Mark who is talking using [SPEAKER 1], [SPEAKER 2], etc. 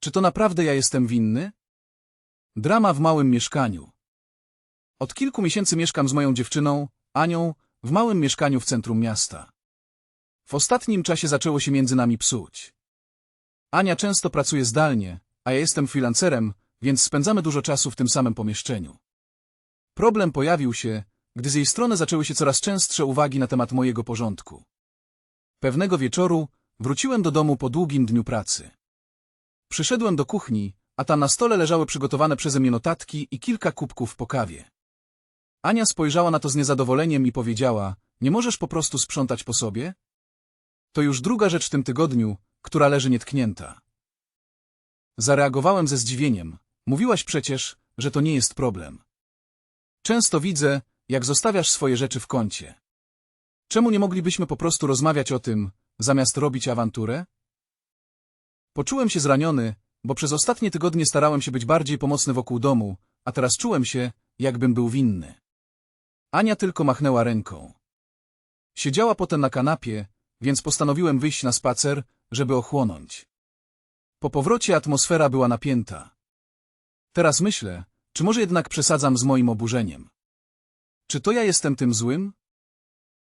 [SPEAKER 1] Czy to naprawdę ja jestem winny? Drama w małym mieszkaniu. Od kilku miesięcy mieszkam z moją dziewczyną, Anią, w małym mieszkaniu w centrum miasta. W ostatnim czasie zaczęło się między nami psuć. Ania często pracuje zdalnie, a ja jestem freelancerem, więc spędzamy dużo czasu w tym samym pomieszczeniu. Problem pojawił się, gdy z jej strony zaczęły się coraz częstsze uwagi na temat mojego porządku. Pewnego wieczoru wróciłem do domu po długim dniu pracy. Przyszedłem do kuchni, a tam na stole leżały przygotowane przeze mnie notatki i kilka kubków po kawie. Ania spojrzała na to z niezadowoleniem i powiedziała, nie możesz po prostu sprzątać po sobie? To już druga rzecz w tym tygodniu, która leży nietknięta. Zareagowałem ze zdziwieniem. Mówiłaś przecież, że to nie jest problem. Często widzę, jak zostawiasz swoje rzeczy w kącie. Czemu nie moglibyśmy po prostu rozmawiać o tym, zamiast robić awanturę? Poczułem się zraniony, bo przez ostatnie tygodnie starałem się być bardziej pomocny wokół domu, a teraz czułem się, jakbym był winny. Ania tylko machnęła ręką. Siedziała potem na kanapie, więc postanowiłem wyjść na spacer, żeby ochłonąć. Po powrocie atmosfera była napięta. Teraz myślę, czy może jednak przesadzam z moim oburzeniem. Czy to ja jestem tym złym?